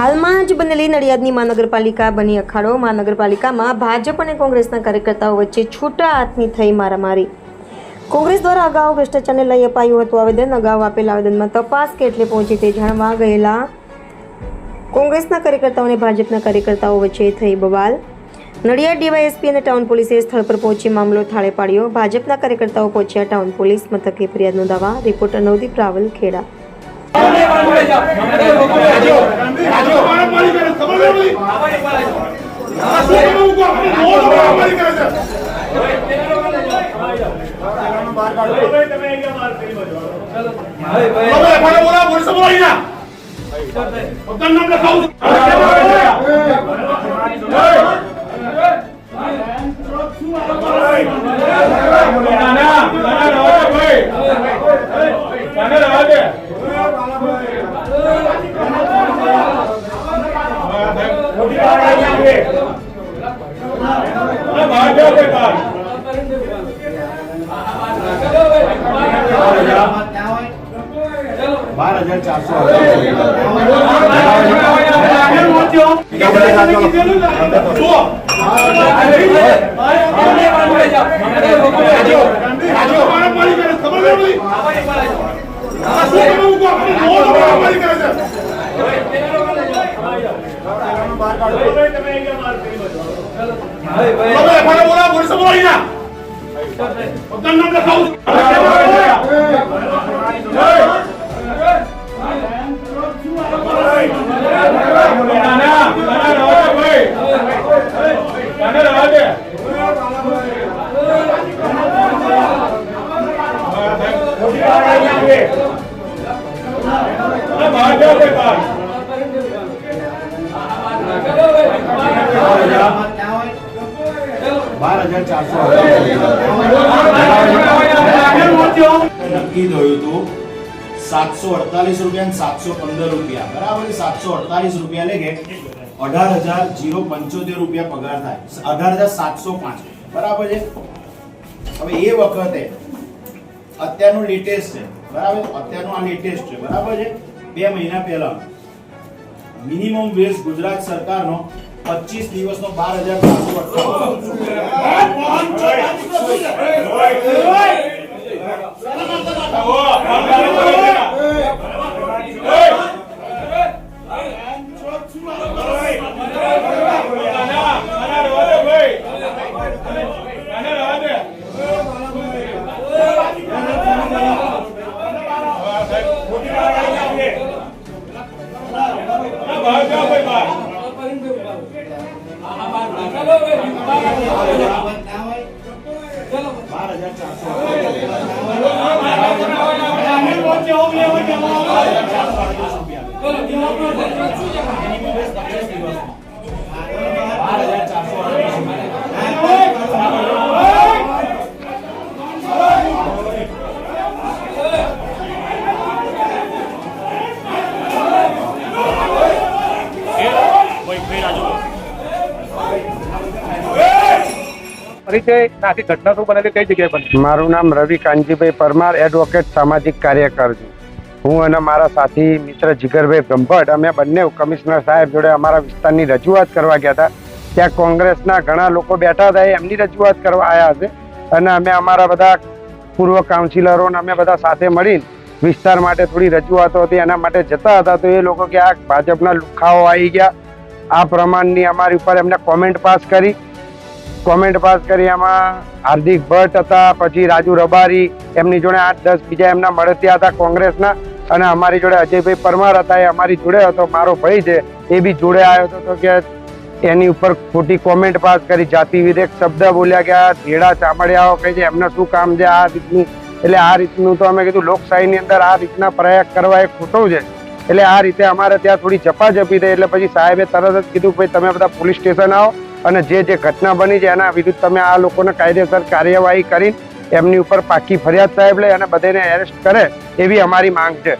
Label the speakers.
Speaker 1: હાલમાં જ બનેલી નડિયાદની મહાનગરપાલિકા બની અખાડો. મહાનગરપાલિકામાં ભાજપ અને કોંગ્રેસના કાર્યકર્તાઓ વચ્ચે છૂટા હાથની થઈ મારામારી. કોંગ્રેસ દ્વારા અગાઉ ભ્રષ્ટાચારને લઈ અપાયું હતું આવેદન. અગાઉ આપેલા આવેદનમાં તપાસ કેટલે પહોંચી તે જાણવા ગયેલા કોંગ્રેસના કાર્યકર્તાઓ અને ભાજપના કાર્યકર્તાઓ વચ્ચે થઈ બવાલ. નડિયાદ ડીવાયએસપી અને ટાઉન પોલીસે સ્થળ પર પહોંચી મામલો થાળે પાડ્યો. ભાજપના કાર્યકર્તાઓ પહોંચ્યા ટાઉન પોલીસ મથકે ફરિયાદ નોંધાવા રિપોર્ટર નવદીપ રાવલ ખેડા.
Speaker 2: મારામારી કરે ખબર નથી આ શું કરવું કહો? આપણે રોજ મારામારી કરે છે હવે મને બોલા પોલીસ બોલાવી ના પોતાનું નામ લખાવું છું.
Speaker 3: બાર હજાર ચારસો
Speaker 2: જુઓ. મારામારી કરે ખબર નથી આ શું કરવું કહો? આપણે રોજ મારામારી કરે છે હવે મને બોલા પોલીસ બોલાવી ના પોતાનું નામ લખાવું છું.
Speaker 3: નક્કી થયું હતું સાતસો અડતાલીસ રૂપિયા સાતસો પંદર રૂપિયા. બરાબર સાતસો અડતાલીસ રૂપિયા લેખે અઢાર હજાર જીરો પંચોતેર રૂપિયા પગાર થાય. અઢાર હજાર સાતસો પાંચ. બરાબર છે? હવે એ વખતે અત્યારનું લેટેસ્ટ છે. બરાબર અત્યારનું આ લેટેસ્ટ છે. બરાબર છે? બે મહિના પહેલા. મિનિમમ વેજ ગુજરાત સરકારનો પચીસ દિવસનો બાર હજાર સાતસો બાર હજાર ચારસો બાર હજાર ચારસો
Speaker 4: પરિચય આખી ઘટના શું બનેલી
Speaker 5: મારું નામ રવિ કાનજીભાઈ પરમાર એડવોકેટ સામાજિક કાર્યકર છું હું અને મારા સાથી મિત્ર જીગરભાઈ બ્રહ્મભટ્ટ અમે બંને કમિશનર સાહેબ જોડે અમારા વિસ્તારની રજૂઆત કરવા ગયા હતા. ત્યાં કોંગ્રેસના ઘણા લોકો બેઠા હતા એમની રજૂઆત કરવા આવ્યા છે અને અમે અમારા બધા પૂર્વ કાઉન્સિલરો અમે બધા સાથે મળીને વિસ્તાર માટે થોડી રજૂઆતો હતી, એના માટે જતા હતા. તો એ લોકો કે આ ભાજપના લુખાઓ આવી ગયા. આ પ્રમાણની અમારી ઉપર એમને કોમેન્ટ પાસ કરી. કોમેન્ટ પાસ કરી એમાં હાર્દિક ભટ્ટ હતા, પછી રાજુ રબારી, એમની જોડે આઠ, દસ બીજા એમના મળતિયા હતા કોંગ્રેસના, અને અમારી જોડે અજયભાઈ પરમાર હતા, એ અમારી જોડે હતો, મારો ભાઈ છે, એ બી જોડે આવ્યો હતો, તો કે એની ઉપર ખોટી કોમેન્ટ પાસ કરી, જાતિ વિરેક શબ્દ બોલ્યા કે આ ધેડા ચામડિયાઓ કહે છે, એમને શું કામ છે, આ રીતનું, એટલે આ રીતનું તો અમે કીધું, લોકશાહીની અંદર આ રીતના પ્રયાગ કરવા એ ખોટો છે, એટલે આ રીતે અમારે ત્યાં થોડી ઝપાઝપી થઈ, એટલે પછી સાહેબે તરત જ કીધું ભાઈ તમે બધા પોલીસ સ્ટેશન આવો અને જે જે ઘટના બની છે એના વિરુદ્ધ તમે આ લોકોને કાયદેસર કાર્યવાહી કરી, એમની ઉપર પાકી ફરિયાદ સાહેબ લે અને બધાને એરેસ્ટ કરે એવી અમારી માંગ છે.